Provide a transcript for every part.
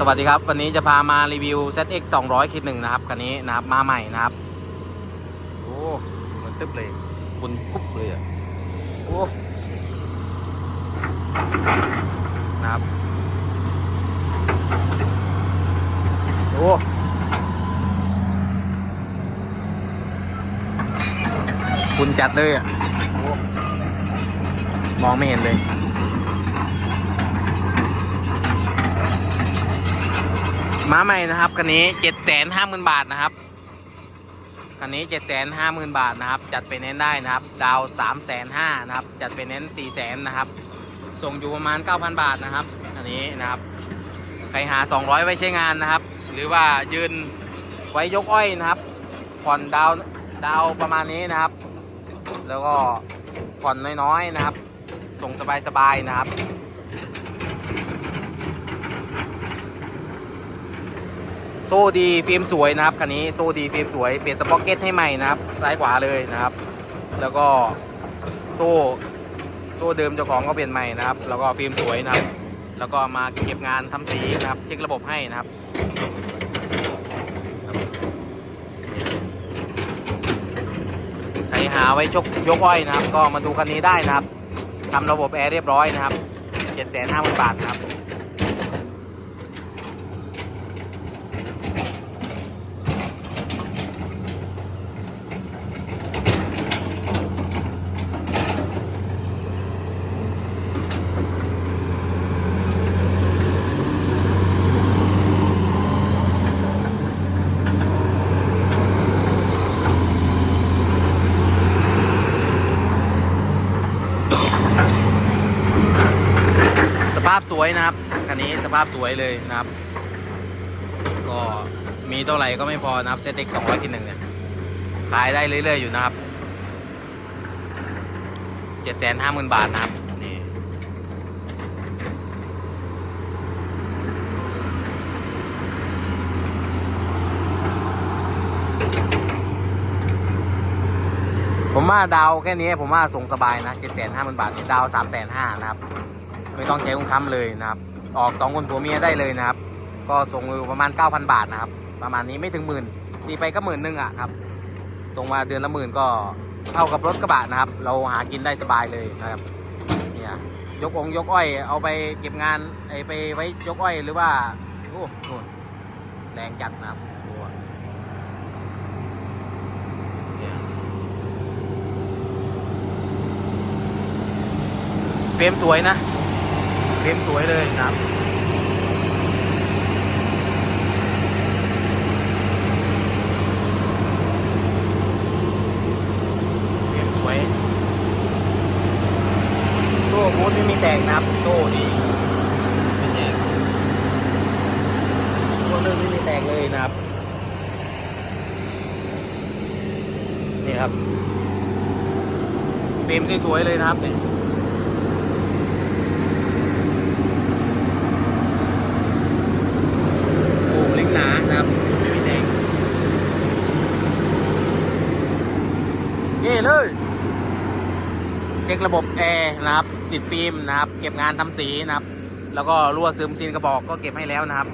สวัสดีครับ วันนี้จะพามารีวิว ZX 200คิดหนึ่งนะครับคันนี้นะครับมาใหม่นะครับ โอ้เหมือนตึ๊บเลยคุณกุ๊บเลยอะโอ้นะครับโอ้คุณจัดเลยอะโอ้มองไม่เห็นเลย มาใหม่นะครับคันนี้เจ็ดแสนห้าหมื่นบาทนะครับคันนี้เจ็ดแสนห้าหมื่นบาทนะครับ จัดไปเน้นได้นะครับ ดาวสามแสนห้านะครับ จัดไปเน้นสี่แสนนะครับ ส่งอยู่ประมาณเก้าพันบาทนะครับคันนี้นะครับใครหาสองร้อยไว้ใช้งานนะครับ หรือว่ายืนไว้ยกอ้อยนะครับ ผ่อนดาวดาวประมาณนี้นะครับ แล้วก็ผ่อนน้อยๆนะครับ ส่งสบายๆนะครับ ซ่ดีฟิล์มสวยนะครับคันนี้โซ่ดีฟิล์มสวยเปลี่ยนสป็อกเก็ตให้ใหม่นะครับซ้ายขวาเลยนะครับ แล้วก็โซ่โซ่เดิมเจ้าของก็เปลี่ยนใหม่นะครับ แล้วก็ฟิล์มสวยนะครับ แล้วก็มาเก็บงานทำสีนะครับ เช็คระบบให้นะครับใครหาไว้ชกยกอ้อยนะครับ ก็มาดูคันนี้ได้นะครับทำระบบแอร์เรียบร้อยนะครับเจ็ดแสนห้าหมื่นบาทนะครับ วยนะครับคันนี้สภาพสวยเลยนะครับ ก็มีเท่าไหร่ก็ไม่พอนะครับเซตเอ็กสองร้อยกิหนึ่งเนี่ยขายได้เรื่อย ๆ อยู่นะครับเจ็ดแสนห้าหมื่นบาทนะครับนี่ผมว่าดาวแค่นี้ผมว่าส่งสบายนะเจ็ดแสนห้าหมื่นบาทนี่ดาวสามแสนห้านะครับ ไม่ต้องใช้คุ้มค้ำเลยนะครับ ออกสองคนผัวเมียได้เลยนะครับ ก็ส่งอประมาณ 9,000 บาทนะครับ ประมาณนี้ไม่ถึงหมื่นตีไปก็หมื่นหนึ่งอะครับ ส่งมาเดือนละหมื่นก็เท่ากับรถกระบะนะครับ เราหากินได้สบายเลยนะครับ เนี่ยยกองยกอ้อย เอาไปเก็บงานไอไปไว้ยกอ้อยหรือว่าโอ้โหแรงจัดนะครับเฟรมสวยนะ เฟรมสวยเลยนะครับเฟรมสวย โซ่บูทไม่มีแตกนะครับโซ่ดีไม่แตกโซ่เรื่องไม่มีแตกเลยนะครับ นี่ครับเฟรมสวยๆเลยนะครับเนี่ยโอ้เล็กหนานะครับ ไม่มีแตกเย่เลย เช็คระบบแอร์นะครับติดฟิล์มนะครับ เก็บงานทำสีนะครับ แล้วก็รั่วซึมซีนกระบอกก็เก็บให้แล้วนะครับ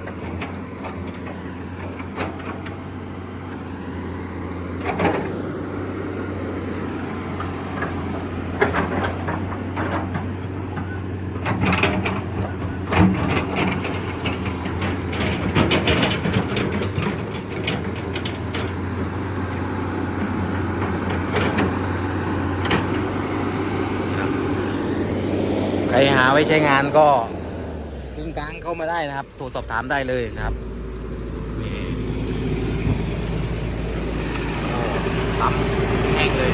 หาไว้ใช้งานก็กึ่งกลางเข้ามาได้นะครับโทรสอบถามได้เลยนะครับปั๊มแห้งเลย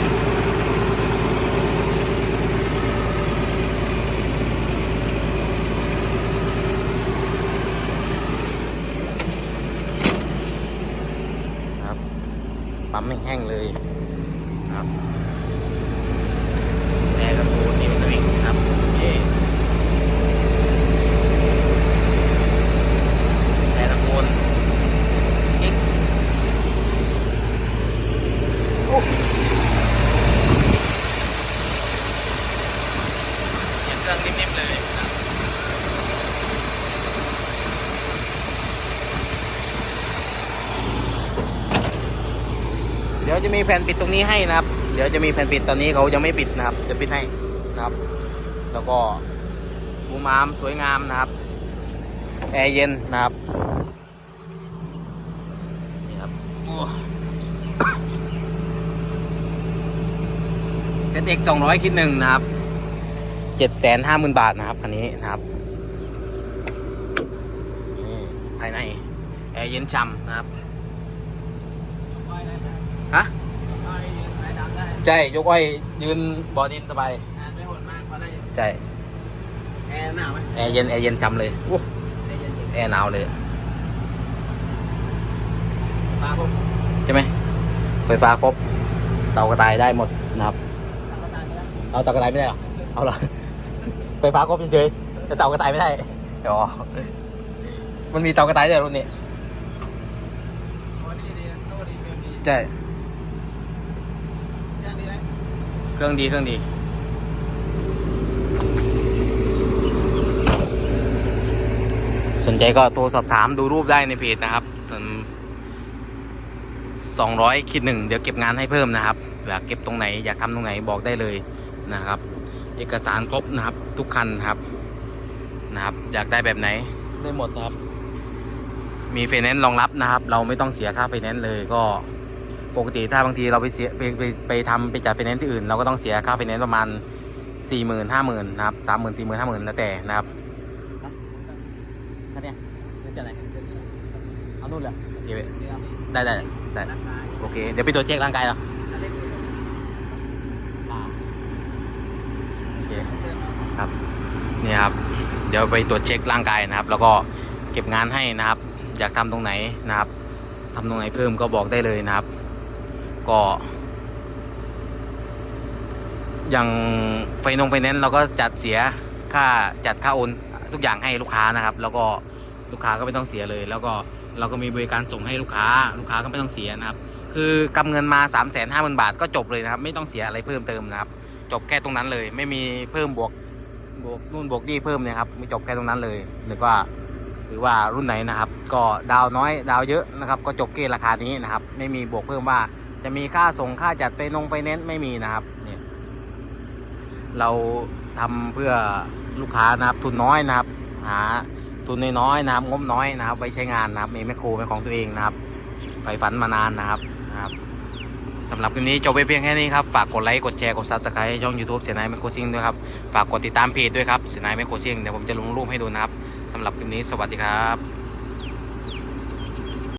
ครับปั๊มแห้งเลยครับ แอร์กระปูนิมสวิงครับเย่แอร์ตะโกนกิ๊กโอ้เสียงเครื่องนิ่มๆเลยครับ เดี๋ยวจะมีแผ่นปิดตรงนี้ให้นะครับ เดี๋ยวจะมีแผ่นปิดตอนนี้เขายังไม่ปิดนะครับ จะปิดให้นะครับ แล้วก็บูมามสวยงามนะครับ แอร์เย็นนะครับนี่ครับเซ็ตเอ็กสองร้อยคิดหนึ่งนะครับเจ็ดแสนห้าหมื่นบาทนะครับคันนี้นะครับนี่ภายในแอร์เย็นช่ำนะครับ ฮะใช่ยกอ้อยยืนบอดินสบายไม่โหดมากเพราะได้ใช่แอร์หนาวไหมแอร์เย็นแอร์เย็นช่ำเลยโอ้แอร์เย็นจริงแอร์หนาวเลยฟ้าผมใช่ไหมไฟฟ้าครบเตากระต่ายได้หมดนะครับทำก็ตายไม่ได้เอาเตากระต่ายไม่ได้หรอเอาเหรอไฟฟ้าครบเฉยๆแต่เตากระต่ายไม่ได้อ๋อมันมีเตากระต่ายด้วยเหรอรุ่นนี้โอ้ดีดีนะโอ้ดีเกินดีใช่ ย่างดีไหม เครื่องดีเครื่องดี สนใจก็โทรสอบถามดูรูปได้ในเพจนะครับ ส่วนสองร้อยคิดหนึ่งเดี๋ยวเก็บงานให้เพิ่มนะครับอยากเก็บตรงไหนอยากทำตรงไหนบอกได้เลยนะครับ เอกสารครบนะครับ ทุกคันครับนะครับ อยากได้แบบไหนได้หมดนะครับ มีไฟแนนซ์รองรับนะครับ เราไม่ต้องเสียค่าไฟแนนซ์เลยก็ ปกติถ้าบางทีเราไปเสียไปไปไปทำไปจ่ายไฟแนนซ์ที่อื่น เราก็ต้องเสียค่าไฟแนนซ์ประมาณสี่หมื่นห้าหมื่นนะครับสามหมื่นสี่หมื่นห้าหมื่นแล้วแต่นะครับท่านเนี่ยจะไหนเอานู่นเลยโอเคเดี๋ยวได้ได้ได้ร่างกายโอเค เดี๋ยวไปตรวจเช็คร่างกายเราอันเล็กดีโอเคเดินมาครับนี่ครับ เดี๋ยวไปตรวจเช็คร่างกายนะครับ แล้วก็เก็บงานให้นะครับ อยากทำตรงไหนนะครับทำตรงไหนเพิ่มก็บอกได้เลยนะครับ ก็อย่างไฟนงไฟแนนซ์เราก็จัดเสียค่าจัดค่าโอนทุกอย่างให้ลูกค้านะครับ แล้วก็ลูกค้าก็ไม่ต้องเสียเลย แล้วก็เราก็มีบริการส่งให้ลูกค้า ลูกค้าก็ไม่ต้องเสียนะครับ คือกำเงินมา3ามแสนห้าหมื่นบาทก็จบเลยนะครับ ไม่ต้องเสียอะไรเพิ่มเติมนะครับ จบแค่ตรงนั้นเลย ไม่มีเพิ่มบวกบวกนู่นบวกนี่เพิ่มเนะครับไม่จบแค่ตรงนั้นเลยหรือว่าหรือว่ารุ่นไหนนะครับ ก็ดาวน้อยดาวเยอะนะครับ ก็จบเกณฑ์ราคานี้นะครับ ไม่มีบวกเพิ่มว่า จะมีค่าส่งค่าจัดไฟนงไฟแนนซ์ไม่มีนะครับเนี่ยเราทำเพื่อลูกค้านะครับทุนน้อยนะครับหาทุนน้อยๆนะครับงบน้อยนะครับ ไว้ใช้งานนะครับมีแมคโครเป็นของตัวเองนะครับใฝ่ฝันมานานนะครับนะครับสำหรับคลิปนี้จบไปเพียงแค่นี้ครับ ฝากกดไลค์ กดแชร์ กดซับสไครต์ช่อง YouTube เสียนายแมคโครซิงด้วยครับ ฝากกดติดตามเพจด้วยครับเสียนายแมคโครซิงเดี๋ยวผมจะลงรูปให้ดูนะครับสำหรับคลิปนี้สวัสดีครับ